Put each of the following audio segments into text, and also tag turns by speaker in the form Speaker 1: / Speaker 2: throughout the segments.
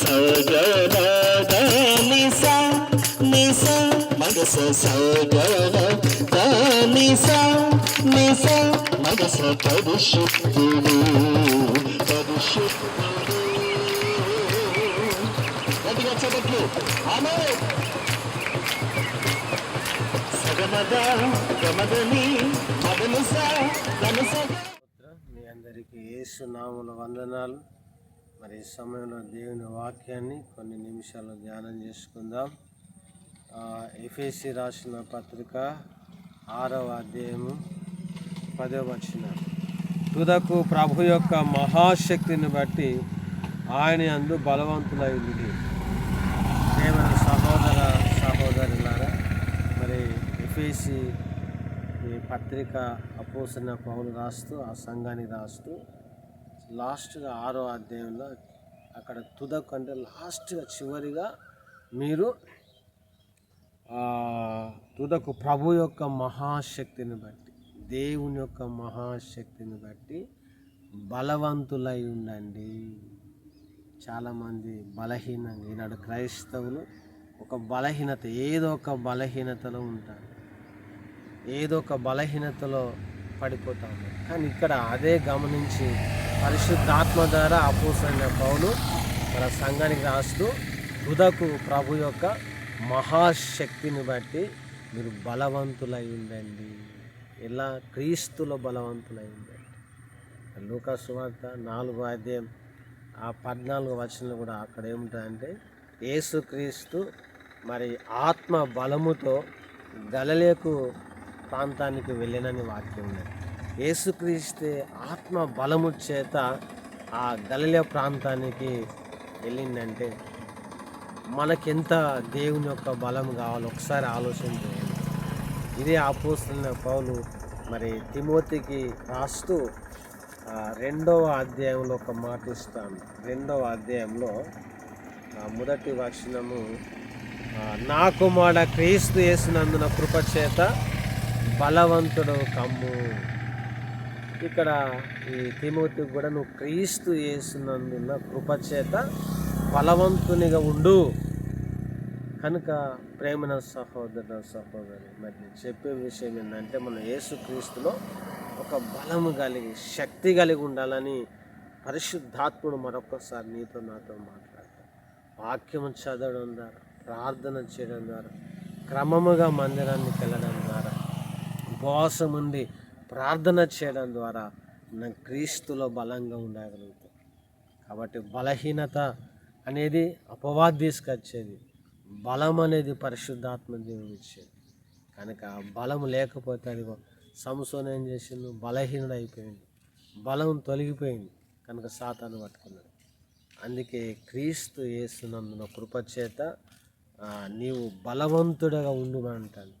Speaker 1: సగద నిస నిస మగస సగద నిస నిస మగస పరిశుద్ధుడు పరిశుద్ధుడు గట్టిగా చదట్లు ఆమె సగమద గమదని
Speaker 2: మీ అందరికీ ఏసునాముల వందనాలు. మరి ఈ సమయంలో దేవుని వాక్యాన్ని కొన్ని నిమిషాలు ధ్యానం చేసుకుందాం. ఎఫ్ఎసి రాసిన పత్రిక ఆరవ అధ్యాయము పదవ వచ్చిన తుదకు ప్రభు యొక్క మహాశక్తిని బట్టి ఆయన అందు బలవంతులైంది ప్రేమైన సహోదర సహోదరులారా మరి ఎఫ్ఎసి ఈ పత్రిక అపోసిన పౌలు రాస్తూ ఆ సంఘానికి రాస్తూ లాస్ట్గా ఆరో అధ్యాయంలో అక్కడ తుదకు అంటే లాస్ట్గా చివరిగా మీరు తుదకు ప్రభు యొక్క మహాశక్తిని బట్టి దేవుని యొక్క మహాశక్తిని బట్టి బలవంతులై ఉండండి. చాలామంది బలహీనంగా ఈనాడు క్రైస్తవులు ఒక బలహీనత ఏదో ఒక బలహీనతలో ఉంటారు. ఏదో ఒక బలహీనతలో పడిపోతాము. కానీ ఇక్కడ అదే గమనించి పరిశుద్ధాత్మ ద్వారా అపోసైన పౌలు మన సంఘానికి రాస్తూ హృదకు ప్రభు యొక్క మహాశక్తిని బట్టి మీరు బలవంతులై ఉండండి. ఎలా? క్రీస్తులో బలవంతులై ఉండండి. లూకా సువార్త నాలుగో అధ్యాయం ఆ పద్నాలుగు వచనం కూడా అక్కడ ఏముంటుందంటే యేసుక్రీస్తు మరి ఆత్మ బలముతో గలలేకు ప్రాంతానికి వెళ్ళినని వాక్యం ఉన్నది. యేసుక్రీస్తే ఆత్మ బలము చేత ఆ గలలే ప్రాంతానికి వెళ్ళిందంటే మనకెంత దేవుని యొక్క బలం కావాలో ఒకసారి ఆలోచన చేయండి. ఇదే ఆపోస్తున్న పౌలు మరి తిమోతికి రాస్తూ రెండవ అధ్యాయంలో ఒక మాట ఇస్తాను. రెండవ అధ్యాయంలో మొదటి వచనము నా కుమార క్రీస్తు వేసినందున కృపచేత బలవంతుడు కమ్ము. ఇక్కడ ఈ తిమోతి కూడా నువ్వు క్రీస్తు వేసినందున కృపచేత బలవంతునిగా ఉండు. కనుక ప్రేమన సహోదర సహోదరి మరి నేను చెప్పే విషయం ఏంటంటే మనం యేసుక్రీస్తులో ఒక బలము కలిగి శక్తి కలిగి ఉండాలని పరిశుద్ధాత్ముడు మరొకసారి నీతో నాతో మాట్లాడతాడు. వాక్యం చదవడం ద్వారా ప్రార్థన చేయడం ద్వారా క్రమముగా మందిరానికి వెళ్ళడం ద్వారా ఉపవాసం ఉండి ప్రార్థన చేయడం ద్వారా మనం క్రీస్తులో బలంగా ఉండగలుగుతాం. కాబట్టి బలహీనత అనేది అపవాద్ తీసుకొచ్చేది. బలం అనేది పరిశుద్ధాత్మ దేవుడు ఇచ్చేది. కనుక బలం లేకపోతే అది సంసోన్ ఏం చేసిండు? బలహీనుడు అయిపోయింది బలం తొలగిపోయింది. కనుక సాతాను పట్టుకున్నాడు. అందుకే క్రీస్తు వేస్తున్నందున కృపచేత నీవు బలవంతుడగా ఉండుమంటాను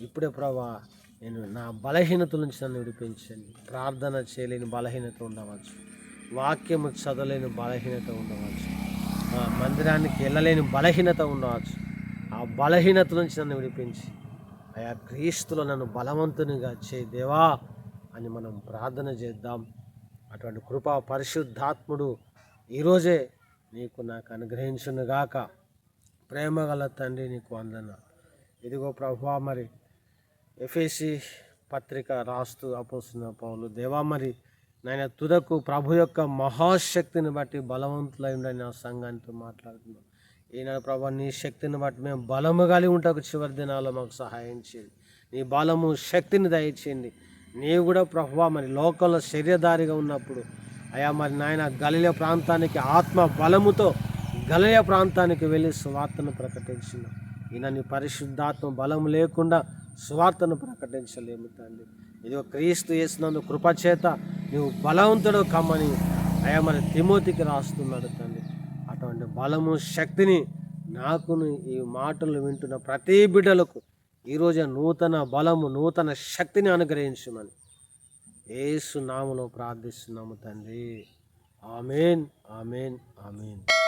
Speaker 2: ఇప్పుడే ప్రభా నేను నా బలహీనత నుంచి నన్ను విడిపించండి. ప్రార్థన చేయలేని బలహీనత ఉండవచ్చు. వాక్యము చదవలేని బలహీనత ఉండవచ్చు. ఆ, మందిరానికి వెళ్ళలేని బలహీనత ఉండవచ్చు. ఆ బలహీనత నుంచి నన్ను విడిపించి ఆయా క్రీస్తులో నన్ను బలవంతునిగా చే దేవా అని మనం ప్రార్థన చేద్దాం. అటువంటి కృపా పరిశుద్ధాత్ముడు ఈరోజే నీకు నాకు అనుగ్రహించునుగాక. ప్రేమగల తండ్రి నీకు అందన ఇదిగో ప్రభా మరి ఎఫ్ఎసి పత్రిక రాస్తూ అపోసిన పౌలు దేవా మరి నాయన తుదకు ప్రభు యొక్క మహాశక్తిని బట్టి బలవంతులై ఉండని నా సంఘానితో మాట్లాడుతున్నాం ఈనాడు ప్రభా నీ శక్తిని బట్టి మేము బలము కలిగి ఉంటాకు చివరి దినాల్లో మాకు సహాయం చేయండి. నీ బలము శక్తిని దయచేయండి. నీవు కూడా ప్రభు మరి లోకంలో శరీరధారిగా ఉన్నప్పుడు అయా మరి నాయన గలిల ప్రాంతానికి ఆత్మ బలముతో గలయ ప్రాంతానికి వెళ్ళి సువార్తను ప్రకటించిన ఈయన నీ పరిశుద్ధాత్మ బలం లేకుండా సువార్తను ప్రకటించలేము తండ్రి. ఇదిగో క్రీస్తు చేసినందు కృపచేత నువ్వు బలవంతుడు కమ్మని అయా మన తిమోతికి రాస్తున్నాడు తండ్రి. అటువంటి బలము శక్తిని నాకును ఈ మాటలు వింటున్న ప్రతి బిడ్డలకు ఈరోజు నూతన బలము నూతన శక్తిని అనుగ్రహించమని ఏసు నామలో ప్రార్థిస్తున్నాము తండ్రి. Amen amen amen.